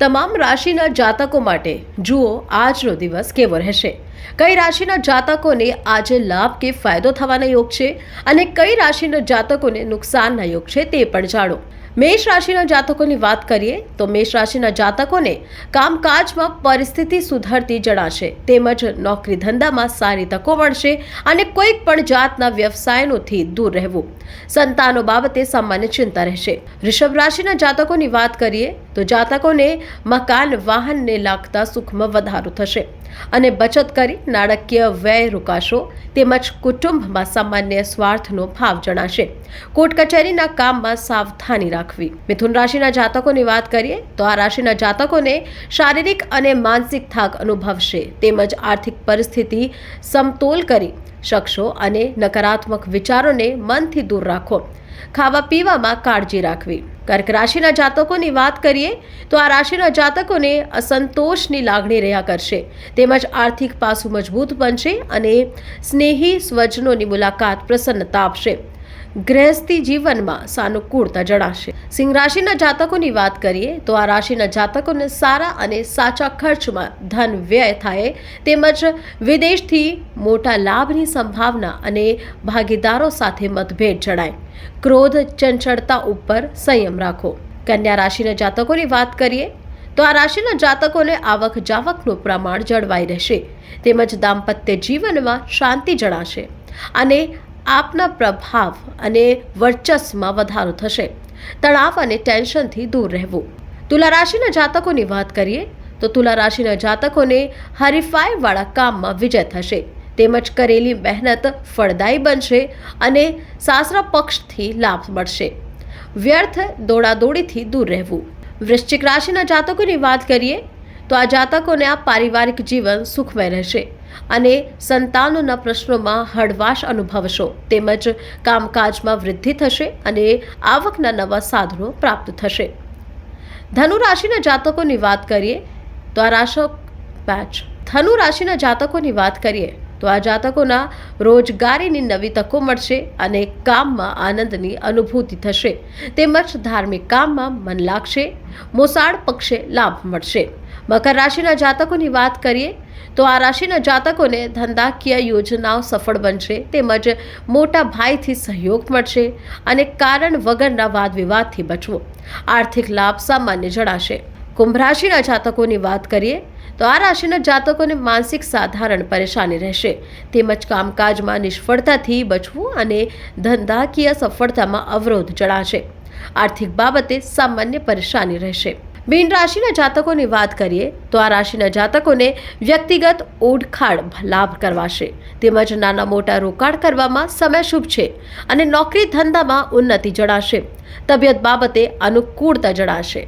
તમામ રાશિના જાતકો માટે જુઓ, આજનો દિવસ કેવો રહેશે. કઈ રાશિના જાતકોને આજે લાભ કે ફાયદો થવાના યોગ છે અને કઈ રાશિના જાતકોને નુકસાનના યોગ છે તે પણ જાણો. મેષ રાશિના જાતકોની વાત કરીએ તો મેષ રાશિના જાતકોને કામકાજમાં પરિસ્થિતિ સુધરતી જણાશે. તેમજ નોકરી ધંધામાં સારી તકો મળશે અને કોઈક પણ જાતના વ્યવસાયનોથી દૂર રહેવું. સંતાનો બાબતે સામાન્ય ચિંતા રહેશે. વૃષભ રાશિના જાતકોની વાત કરીએ તો જાતકોને મકાન, વાહનને લાગતા સુખમાં વધારો થશે. અને બચત કરી નાણાકીય વ્યય રોકાશો. તેમજ કુટુંબમાં સામાન્ય સ્વાર્થનો ભાવ જણાશે. કોર્ટ કચેરીના કામમાં સાવધાની રાખવી. મિથુન રાશિના જાતકોની વાત કરીએ, તો આ રાશિના જાતકોને શારીરિક અને માનસિક થાક અનુભવશે, તેમજ આર્થિક પરિસ્થિતિ સમતોલ કરી શકશો અને નકારાત્મક વિચારોને મનથી દૂર રાખો. ખાવા પીવામાં કાળજી રાખવી. કર્ક રાશિના જાતકોની વાત કરીએ, તો આ રાશિના જાતકોને અસંતોષની લાગણી રહ્યા કરશે, તેમજ આર્થિક પાસું મજબૂત બનશે અને સ્નેહી સ્વજનોની મુલાકાત પ્રસન્નતા આપશે. ગૃહસ્થી જીવનમાં સાનુકૂળતા જણાશે સિંહ રાશિના જાતકોની વાત કરીએ, તો આ રાશિના જાતકોને સારા અને સાચા ખર્ચમાં ધન વ્યય થાય, તેમજ વિદેશથી મોટા લાભની સંભાવના અને ભાગીદારો સાથે મતભેદ જણાય. ક્રોધ, ચંચળતા ઉપર સંયમ રાખો. કન્યા રાશિના જાતકોની વાત કરીએ, તો આ રાશિના જાતકોને આવક જાવકનું પ્રમાણ જળવાઈ રહેશે, તેમજ દાંપત્ય જીવનમાં શાંતિ જણાશે અને આપના પ્રભાવ અને વર્ચસ્વમાં વધારો થશે. તણાવ અને ટેન્શનથી દૂર રહેવું. તુલા રાશિના જાતકોની વાત કરીએ, તો તુલા રાશિના જાતકોને હરીફાઈવાળા કામમાં વિજય થશે. તેમજ કરેલી મહેનત ફળદાયી બનશે અને સાસરા પક્ષથી લાભ મળશે. વ્યર્થ દોડાદોડીથી દૂર રહેવું. વૃશ્ચિક રાશિના જાતકોની વાત કરીએ, તો આ જાતકોને આ પારિવારિક જીવન સુખમય રહેશે. અને સંતાનોના પ્રશ્નોમાં હળવાશ અનુભવશો. તેમજ કામકાજમાં વૃદ્ધિ થશે અને આવકના નવા સાધનો પ્રાપ્ત થશે. ધનુ રાશિના જાતકોની વાત કરીએ તો આ રાશક પેચ. ધનુ રાશિના જાતકોની વાત કરીએ તો આ જાતકોના રોજગારીની નવી તકો મળશે અને કામમાં આનંદની અનુભૂતિ થશે. તેમજ ધાર્મિક કામમાં મન લાગશે, મોસાળ પક્ષે લાભ મળશે. મકર રાશિના જાતકોની વાત કરીએ તો આ રાશિના જાતકોને ધંધાકીય યોજનાઓ સફળ બનશે તેમજ મોટા ભાઈથી સહયોગ મળશે અને કારણ વગરના વાદ વિવાદથી બચવો. આર્થિક લાભ સામાન્ય જણાશે. કુંભ રાશિના જાતકોની વાત કરીએ, તો આ રાશિના જાતકોને માનસિક સાધારણ પરેશાની રહેશે. તેમજ કામકાજમાં નિષ્ફળતાથી બચવું અને ધંધાકીય સફળતામાં અવરોધ જણાશે. આર્થિક બાબતે સામાન્ય પરેશાની રહેશે. મીન રાશિના જાતકોની વાત કરીએ, તો આ રાશિના જાતકોને વ્યક્તિગત ઓળખાણ લાભ કરવાશે. તેમજ નાના મોટા રોકાણ કરવામાં સમય શુભ છે અને નોકરી ધંધામાં ઉન્નતિ જણાશે. તબિયત બાબતે અનુકૂળતા જણાશે.